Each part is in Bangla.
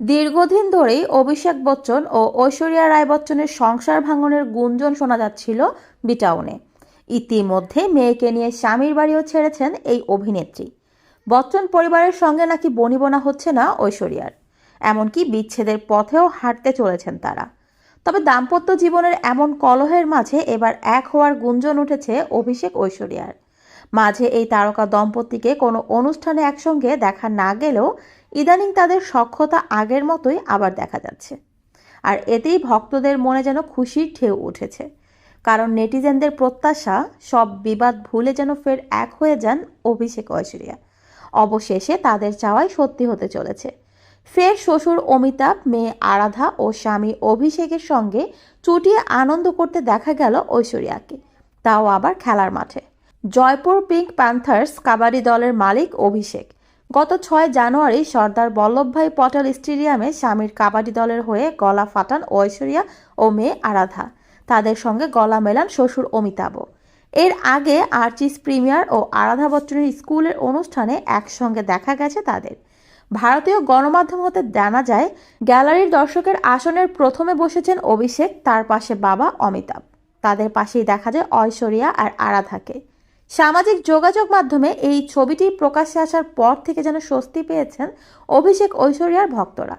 দীর্ঘদিন ধরেই অভিষেক বচ্চন ও ঐশ্বরিয়া রায় বচ্চনের সংসার ভাঙনের গুঞ্জন শোনা যাচ্ছিল বিটাউনে। ইতিমধ্যে মেয়েকে নিয়ে স্বামীর বাড়িও ছেড়েছেন এই অভিনেত্রী। বচ্চন পরিবারের সঙ্গে নাকি বনিবনা হচ্ছে না ঐশ্বরিয়ার। এমনকি বিচ্ছেদের পথেও হাঁটতে চলেছেন তারা। তবে দাম্পত্য জীবনের এমন কলহের মাঝে এবার এক হওয়ার গুঞ্জন উঠেছে অভিষেক ঐশ্বরিয়ার। মাঝে এই তারকা দম্পতিকে কোনো অনুষ্ঠানে একসঙ্গে দেখা না গেলেও ইদানিং তাদের সখ্যতা আগের মতোই আবার দেখা যাচ্ছে। আর এতেই ভক্তদের মনে যেন খুশির ঢেউ উঠেছে। কারণ নেটিজেনদের প্রত্যাশা, সব বিবাদ ভুলে যেন ফের এক হয়ে যান অভিষেক ঐশ্বরিয়া। অবশেষে তাদের চাওয়াই সত্যি হতে চলেছে। ফের শ্বশুর অমিতাভ, মেয়ে আরাধা ও স্বামী অভিষেকের সঙ্গে চুটিয়ে আনন্দ করতে দেখা গেল ঐশ্বরিয়াকে। তাও আবার খেলার মাঠে। জয়পুর পিঙ্ক প্যান্থার্স কাবাডি দলের মালিক অভিষেক। গত ছয় জানুয়ারি সর্দার বল্লভভাই পটেল স্টেডিয়ামে স্বামীর কাবাডি দলের হয়ে গলা ফাটান ঐশ্বরিয়া ও মেয়ে আরাধা। তাদের সঙ্গে গলা মেলান শ্বশুর অমিতাভ এর আগে আর্চিস প্রিমিয়ার ও আরাধা বচ্চনের স্কুলের অনুষ্ঠানে একসঙ্গে দেখা গেছে তাদের। ভারতীয় গণমাধ্যম হতে জানা যায়, গ্যালারির দর্শকের আসনের প্রথমে বসেছেন অভিষেক, তার পাশে বাবা অমিতাভ। তাদের পাশেই দেখা যায় ঐশ্বরিয়া আর আরাধাকে। সামাজিক যোগাযোগ মাধ্যমে এই ছবিটি প্রকাশ্যে আসার পর থেকে যেন স্বস্তি পেয়েছেন অভিষেক ঐশ্বরিয়ার ভক্তরা।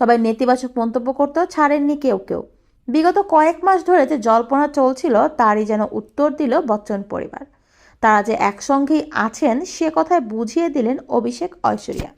তবে নেতিবাচক মন্তব্য করতেও ছাড়েননি কেউ কেউ। বিগত কয়েক মাস ধরে যে জল্পনা চলছিল, তারই যেন উত্তর দিল বচ্চন পরিবার। তারা যে একসঙ্গেই আছেন, সে কথায় বুঝিয়ে দিলেন অভিষেক ঐশ্বরিয়া।